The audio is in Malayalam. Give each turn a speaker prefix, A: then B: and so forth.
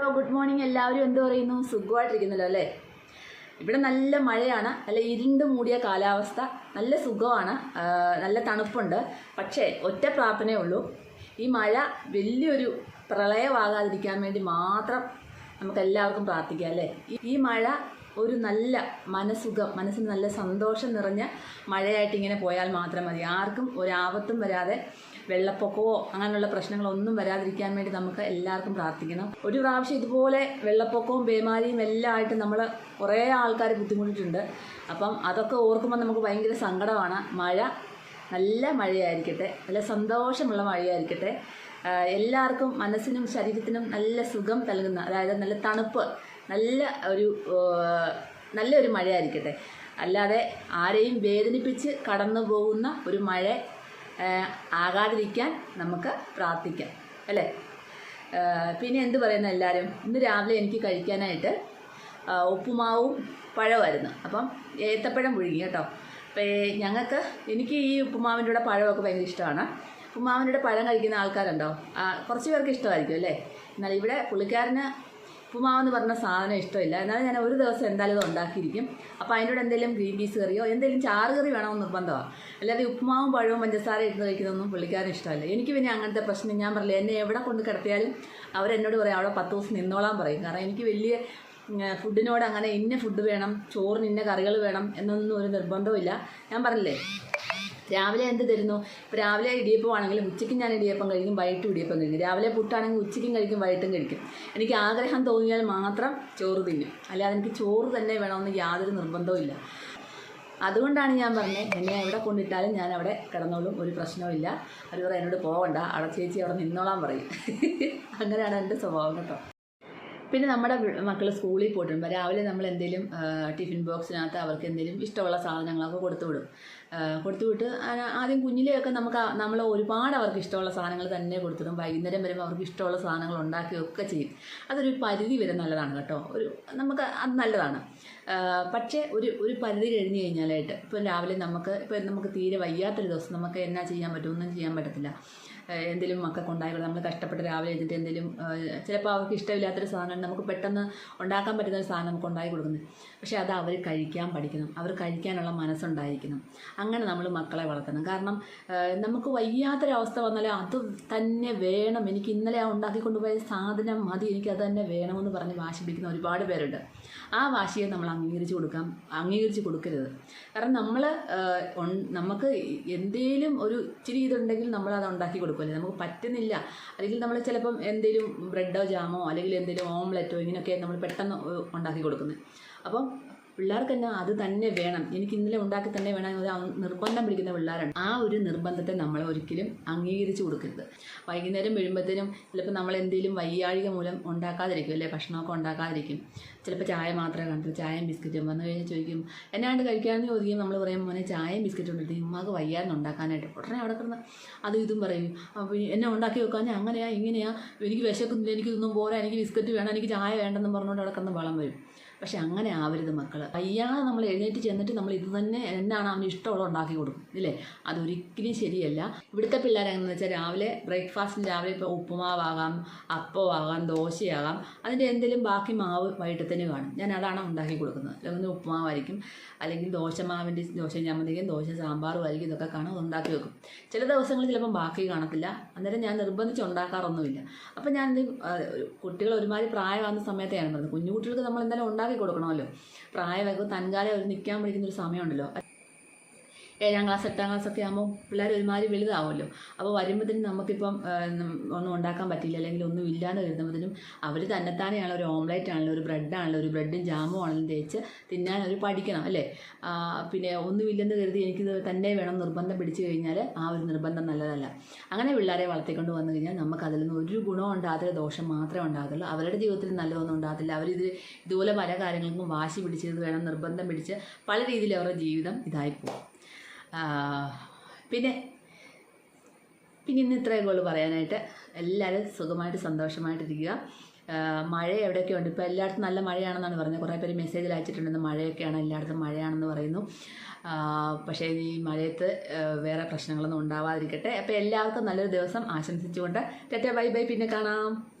A: ഹലോ ഗുഡ് മോർണിംഗ് എല്ലാവരും എന്ത് പറയുന്നു? സുഖമായിട്ടിരിക്കുന്നല്ലോ അല്ലേ? ഇവിടെ നല്ല മഴയാണ്. നല്ല ഇരുണ്ട് മൂടിയ കാലാവസ്ഥ. നല്ല സുഖമാണ്. നല്ല തണുപ്പുണ്ട്. പക്ഷേ ഒറ്റ പ്രാർത്ഥനയേ ഉള്ളൂ. ഈ മഴ വലിയൊരു പ്രളയമാകാതിരിക്കാൻ വേണ്ടി മാത്രം നമുക്ക് എല്ലാവർക്കും പ്രാർത്ഥിക്കാം അല്ലേ? ഈ മഴ ഒരു നല്ല മനസുഖം മനസ്സിന് നല്ല സന്തോഷം നിറഞ്ഞ മഴയായിട്ട് ഇങ്ങനെ പോയാൽ മാത്രം മതി. ആർക്കും ഒരാപത്തും വരാതെ വെള്ളപ്പൊക്കമോ അങ്ങനെയുള്ള പ്രശ്നങ്ങളൊന്നും വരാതിരിക്കാൻ വേണ്ടി നമുക്ക് എല്ലാവർക്കും പ്രാർത്ഥിക്കണം ഒരു പ്രാവശ്യം ഇതുപോലെ വെള്ളപ്പൊക്കവും പേമാരിയും എല്ലാം ആയിട്ട് നമ്മൾ കുറേ ആൾക്കാർ ബുദ്ധിമുട്ടിട്ടുണ്ട്. അപ്പം അതൊക്കെ ഓർക്കുമ്പോൾ നമുക്ക് ഭയങ്കര സങ്കടമാണ്. മഴ നല്ല മഴയായിരിക്കട്ടെ. നല്ല സന്തോഷമുള്ള മഴയായിരിക്കട്ടെ. എല്ലാവർക്കും മനസ്സിനും ശരീരത്തിനും നല്ല സുഖം നൽകുന്ന അതായത് നല്ല തണുപ്പ് നല്ല ഒരു നല്ലൊരു മഴയായിരിക്കട്ടെ. അല്ലാതെ ആരെയും വേദനിപ്പിച്ച് കടന്നു പോകുന്ന ഒരു മഴ ആകാതിരിക്കാൻ നമുക്ക് പ്രാർത്ഥിക്കാം അല്ലേ? പിന്നെ എന്ത് പറയുന്ന എല്ലാവരും? ഇന്ന് രാവിലെ എനിക്ക് കഴിക്കാനായിട്ട് ഉപ്പുമാവും പഴമായിരുന്നു അപ്പം ഏത്തപ്പഴം പുഴുങ്ങി കേട്ടോ. അപ്പോൾ ഞങ്ങൾക്ക് എനിക്ക് ഈ ഉപ്പുമാവിന്റെ കൂടെ പഴമൊക്കെ ഭയങ്കര ഇഷ്ടമാണ്. ഉപ്പുമാവിന്റെ കൂടെ പഴം കഴിക്കുന്ന ആൾക്കാരുണ്ടോ? കുറച്ച് പേർക്ക് ഇഷ്ടമായിരിക്കും അല്ലേ? എന്നാൽ ഇവിടെ പുള്ളിക്കാരന് ഉപ്പുമാവെന്ന് പറഞ്ഞ സാധനം ഇഷ്ടമില്ല. എന്നാലും ഞാൻ ഒരു ദിവസം എന്തായാലും ഇത് ഉണ്ടാക്കിയിരിക്കും. അപ്പോൾ അതിന്റെ കൂടെ എന്തെങ്കിലും ഗ്രീൻ പീസ് കറിയോ എന്തെങ്കിലും ചാറ് കറി വേണമെന്ന് നിർബന്ധമാണ് അല്ലാതെ ഉപ്പുമാവും പഴവും പഞ്ചസാര ഇട്ട് കഴിക്കുന്നതൊന്നും പുള്ളിക്കാരും ഇഷ്ടമല്ല. എനിക്ക് പിന്നെ അങ്ങനത്തെ പ്രശ്നം ഞാൻ പറയില്ല എന്നെ എവിടെ കൊണ്ട് കിടത്തിയാലും അവരെന്നോട് പറയും അവിടെ പത്ത് ദിവസം നിന്നോളാൻ പറയും. കാരണം എനിക്ക് വലിയ ഫുഡിനോട് അങ്ങനെ ഇന്ന ഫുഡ് വേണം ചോറിന് ഇന്ന കറികൾ വേണം എന്നൊന്നും ഒരു നിർബന്ധമില്ല ഞാൻ പറഞ്ഞില്ലേ രാവിലെ എന്ത് തരുന്നു? രാവിലെ ഇടിയപ്പം ആണെങ്കിലും ഉച്ചയ്ക്ക് ഞാൻ ഇടിയപ്പം കഴിക്കും വൈകിട്ടും ഇടിയപ്പം കഴിക്കും. രാവിലെ പുട്ടാണെങ്കിൽ ഉച്ചയ്ക്കും കഴിക്കും വൈകിട്ടും കഴിക്കും. എനിക്ക് ആഗ്രഹം തോന്നിയാൽ മാത്രം ചോറ് തിന്നും. അല്ലാതെ എനിക്ക് ചോറ് തന്നെ വേണമെന്ന് യാതൊരു നിർബന്ധവും ഇല്ല. അതുകൊണ്ടാണ് ഞാൻ പറഞ്ഞത് എന്നെ എവിടെ കൊണ്ടിട്ടാലും ഞാൻ അവിടെ കിടന്നോളും ഒരു പ്രശ്നവുമില്ല അവർ പറയും എന്നോട് പോകണ്ട അവിടെ ചേച്ചി അവിടെ നിന്നോളാൻ പറയും. അങ്ങനെയാണ് എന്റെ സ്വഭാവം കേട്ടോ. പിന്നെ നമ്മുടെ മക്കൾ സ്കൂളിൽ പോയിട്ടുണ്ട്. രാവിലെ നമ്മൾ എന്തെങ്കിലും ടിഫിൻ ബോക്സിനകത്ത് അവർക്ക് എന്തെങ്കിലും ഇഷ്ടമുള്ള സാധനങ്ങളൊക്കെ കൊടുത്തു വിടും. ആ, കൊടുത്തു വിട്ട് ആദ്യം കുഞ്ഞിലെയൊക്കെ നമുക്ക് നമ്മൾ ഒരുപാട് അവർക്ക് ഇഷ്ടമുള്ള സാധനങ്ങൾ തന്നെ കൊടുത്തിടും. വൈകുന്നേരം വരുമ്പോൾ അവർക്ക് ഇഷ്ടമുള്ള സാധനങ്ങൾ ഉണ്ടാക്കുകയൊക്കെ ചെയ്യും. അതൊരു പരിധി വരെ നല്ലതാണ് കേട്ടോ. ഒരു നമുക്ക് അത് നല്ലതാണ്. പക്ഷേ ഒരു ഒരു പരിധി കഴിഞ്ഞ് കഴിഞ്ഞാലായിട്ട് ഇപ്പം രാവിലെ നമുക്ക് ഇപ്പം നമുക്ക് തീരെ വയ്യാത്തൊരു ദിവസം നമുക്ക് എന്നാ ചെയ്യാൻ പറ്റും? ഒന്നും ചെയ്യാൻ പറ്റത്തില്ല. എന്തെങ്കിലും മക്കൾക്ക് ഉണ്ടായിക്കോട്ടെ നമ്മൾ കഷ്ടപ്പെട്ട് രാവിലെ എഴുന്നിട്ട് എന്തെങ്കിലും ചിലപ്പോൾ അവർക്ക് ഇഷ്ടമില്ലാത്തൊരു സാധനം നമുക്ക് പെട്ടെന്ന് ഉണ്ടാക്കാൻ പറ്റുന്ന ഒരു സാധനം നമുക്ക് ഉണ്ടാക്കി കൊടുക്കുന്നത്. പക്ഷേ അത് അവർ കഴിക്കാൻ പഠിക്കണം. അവർ കഴിക്കാനുള്ള മനസ്സുണ്ടായിരിക്കണം. അങ്ങനെ നമ്മൾ മക്കളെ വളർത്തണം. കാരണം നമുക്ക് വയ്യാത്തൊരവസ്ഥ വന്നാൽ അത് തന്നെ വേണം. എനിക്ക് ഇന്നലെ ആ ഉണ്ടാക്കിക്കൊണ്ടുപോയ സാധനം മതി എനിക്ക് അത് തന്നെ വേണമെന്ന് പറഞ്ഞ് വാശി പിടിക്കുന്ന ഒരുപാട് പേരുണ്ട്. ആ വാശിയെ നമ്മൾ അംഗീകരിച്ച് കൊടുക്കാം. അംഗീകരിച്ച് കൊടുക്കരുത്. കാരണം നമ്മൾ നമുക്ക് എന്തേലും ഒരു ഇച്ചിരി ഇതുണ്ടെങ്കിൽ നമ്മൾ അത് ഉണ്ടാക്കി കൊടുക്കില്ല നമുക്ക് പറ്റുന്നില്ല. അല്ലെങ്കിൽ നമ്മൾ ചിലപ്പം എന്തെങ്കിലും ബ്രെഡോ ജാമോ അല്ലെങ്കിൽ എന്തെങ്കിലും ഓംലെറ്റോ ഇങ്ങനെയൊക്കെ നമ്മൾ പെട്ടെന്ന് ഉണ്ടാക്കി കൊടുക്കുന്നത് അപ്പം പിള്ളേർക്ക് തന്നെ അത് തന്നെ വേണം. എനിക്ക് ഇന്നലെ ഉണ്ടാക്കി തന്നെ വേണം എന്ന് നിർബന്ധം പിടിക്കുന്ന പിള്ളേരാണ്. ആ ഒരു നിർബന്ധത്തെ നമ്മൾ ഒരിക്കലും അംഗീകരിച്ചു കൊടുക്കരുത്. വൈകുന്നേരം വീഴുമ്പോഴത്തേനും ചിലപ്പോൾ നമ്മൾ എന്തെങ്കിലും വയ്യാഴിക മൂലം ഉണ്ടാക്കാതിരിക്കും അല്ലേ? ഭക്ഷണമൊക്കെ ഉണ്ടാക്കാതിരിക്കും. ചിലപ്പോൾ ചായ മാത്രമേ കണ്ടു ചായയും ബിസ്ക്കറ്റും വന്നു കഴിഞ്ഞാൽ ചോദിക്കും എന്നാണ്ട് കഴിക്കാമെന്ന് ചോദിക്കും നമ്മൾ പറയും മോനെ ചായയും ബിസ്ക്കറ്റും ഉണ്ടെങ്കിൽ ഉമ്മാക്ക് വയ്യാന്ന് ഉണ്ടാക്കാനായിട്ട്. ഉടനെ അവിടെ കിടന്ന് അതും ഇതും പറയും. അപ്പോൾ എന്നെ ഉണ്ടാക്കി വെക്കാൻ അങ്ങനെയാ ഇങ്ങനെയാ. എനിക്ക് വിശക്കുന്നില്ല എനിക്ക് ഇതൊന്നും പോരാ. എനിക്ക് ബിസ്ക്കറ്റ് വേണം എനിക്ക് ചായ വേണ്ടെന്ന് പറഞ്ഞുകൊണ്ട് അവിടെ കിടന്ന് വളം വരും. പക്ഷെ അങ്ങനെ ആവരുത് മക്കൾ വയ്യാതെ നമ്മൾ എഴുന്നേറ്റ് ചെന്നിട്ട് നമ്മൾ ഇത് തന്നെ എന്നാണ് അവന് ഇഷ്ടമുള്ള ഉണ്ടാക്കി കൊടുക്കും ഇല്ലേ? അതൊരിക്കലും ശരിയല്ല. ഇവിടുത്തെ പിള്ളേരെങ്ങനെയെന്ന് വെച്ചാൽ രാവിലെ ബ്രേക്ക്ഫാസ്റ്റിന് രാവിലെ ഇപ്പോൾ ഉപ്പുമാവാകാം അപ്പമാകാം ദോശയാകാം അതിന്റെ എന്തെങ്കിലും ബാക്കി മാവ് വൈകിട്ടത്തിന് കാണും. ഞാൻ അതാണ് ഉണ്ടാക്കി കൊടുക്കുന്നത്. അല്ലെങ്കിൽ ഉപ്പുമാവായിരിക്കും അല്ലെങ്കിൽ ദോശമാവിന്റെ ദോശ ചമ്മന്തിക്കും ദോശ സാമ്പാറും ആയിരിക്കും ഇതൊക്കെ കാണും ഉണ്ടാക്കി വെക്കും. ചില ദിവസങ്ങളിൽ ചിലപ്പം ബാക്കി കാണത്തില്ല. അന്നേരം ഞാൻ നിർബന്ധിച്ച് ഉണ്ടാക്കാറൊന്നുമില്ല. അപ്പം ഞാൻ കുട്ടികൾ ഒരുമാതിരി പ്രായമാകുന്ന സമയത്തെയാണ് പറഞ്ഞത്. കുഞ്ഞു കുട്ടികൾക്ക് നമ്മൾ എന്തായാലും ഉണ്ടാക്കി കൊടുക്കണമല്ലോ. പ്രായമൊക്കെ തൻകാലം അവർ നിൽക്കാൻ പഠിക്കുന്ന ഒരു സമയമുണ്ടല്ലോ. ഏഴാം ക്ലാസ് എട്ടാം ക്ലാസ് ഒക്കെ ആകുമ്പോൾ പിള്ളേർ ഒരുമാതിരി വലുതാവുമല്ലോ. അപ്പോൾ വരുമ്പോഴത്തേനും നമുക്കിപ്പം ഒന്നും ഉണ്ടാക്കാൻ പറ്റില്ല അല്ലെങ്കിൽ ഒന്നും ഇല്ലാന്ന് കരുതുമ്പോഴത്തേനും അവർ തന്നെത്താനെയാണ് ഒരു ഓംലേറ്റ് ആണല്ലോ ഒരു ബ്രെഡ് ആണല്ലോ ഒരു ബ്രെഡും ജാമും ആണെങ്കിലും തേച്ച് തിന്നാൻ അവർ പഠിക്കണം അല്ലേ? പിന്നെ ഒന്നുമില്ലെന്ന് കരുതി എനിക്കിത് തന്നെ വേണം നിർബന്ധം പിടിച്ചു കഴിഞ്ഞാൽ ആ ഒരു നിർബന്ധം നല്ലതല്ല. അങ്ങനെ പിള്ളേരെ വളർത്തിക്കൊണ്ട് വന്നു കഴിഞ്ഞാൽ നമുക്ക് അതിൽ നിന്ന് ഒരു ഗുണം ഉണ്ടാകത്തില്ല ദോഷം മാത്രമേ ഉണ്ടാകത്തുള്ളൂ. അവരുടെ ജീവിതത്തിൽ നല്ലതൊന്നും ഉണ്ടാകത്തില്ല. അവരിത് ഇതുപോലെ പല കാര്യങ്ങൾക്കും വാശി പിടിച്ചത് വേണം നിർബന്ധം പിടിച്ച് പല രീതിയിൽ അവരുടെ ജീവിതം ഇതായിപ്പോകും. ആ, പിന്നെ പിന്നെ ഇന്ന് ഇത്രയും കൂടുതൽ പറയാനായിട്ട്. എല്ലാവരും സുഖമായിട്ട് സന്തോഷമായിട്ടിരിക്കുക. മഴ എവിടെയൊക്കെ ഉണ്ട് ഇപ്പോൾ എല്ലായിടത്തും നല്ല മഴയാണെന്നാണ് പറഞ്ഞത്. കുറേ പേര് മെസ്സേജിൽ അയച്ചിട്ടുണ്ടെന്ന് മഴയൊക്കെയാണ് എല്ലായിടത്തും മഴയാണെന്ന് പറയുന്നു. പക്ഷേ ഈ മഴയത്ത് വേറെ പ്രശ്നങ്ങളൊന്നും ഉണ്ടാവാതിരിക്കട്ടെ. അപ്പോൾ എല്ലാവർക്കും നല്ലൊരു ദിവസം ആശംസിച്ചുകൊണ്ട് ടെറ്റ ബൈ ബൈ. പിന്നെ കാണാം.